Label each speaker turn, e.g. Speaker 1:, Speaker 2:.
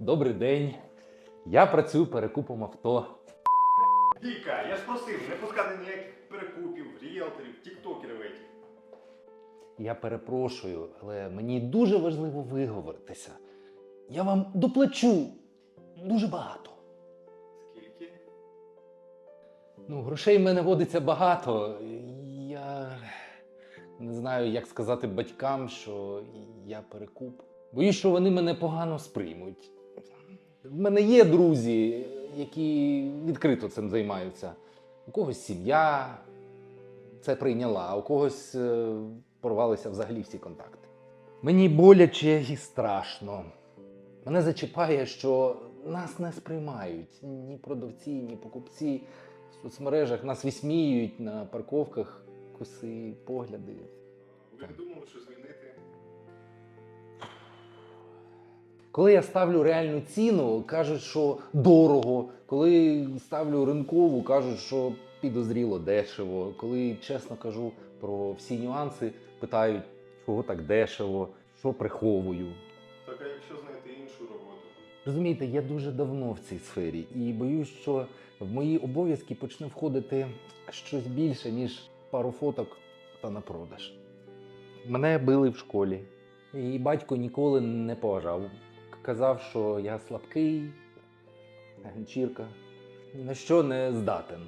Speaker 1: Добрий день. Я працюю перекупом авто.
Speaker 2: Віка, я ж просив не пускати ніяких перекупів, ріелторів, тіктокерів этих.
Speaker 1: Я перепрошую, але мені дуже важливо виговоритися. Я вам доплачу дуже багато.
Speaker 2: Скільки?
Speaker 1: Ну, грошей в мене водиться багато. Я не знаю, як сказати батькам, що я перекуп. Боюсь, що вони мене погано сприймуть. В мене є друзі, які відкрито цим займаються. У когось сім'я це прийняла, а у когось е, порвалися взагалі всі контакти. Мені боляче і страшно. Мене зачіпає, що нас не сприймають ні продавці, ні покупці в соцмережах. Нас висміюють на парковках, коси, погляди.
Speaker 2: Ви думали, що змінити?
Speaker 1: Коли я ставлю реальну ціну, кажуть, що дорого. Коли ставлю ринкову, кажуть, що підозріло дешево. Коли чесно кажу про всі нюанси, питають, чого так дешево, що приховую.
Speaker 2: Так а якщо знайти іншу роботу?
Speaker 1: Розумієте, я дуже давно в цій сфері і боюсь, що в мої обов'язки почне входити щось більше, ніж пару фоток та на продаж. Мене били в школі, і батько ніколи не поважав. Казав, що я слабкий, ганчірка, на що не здатен.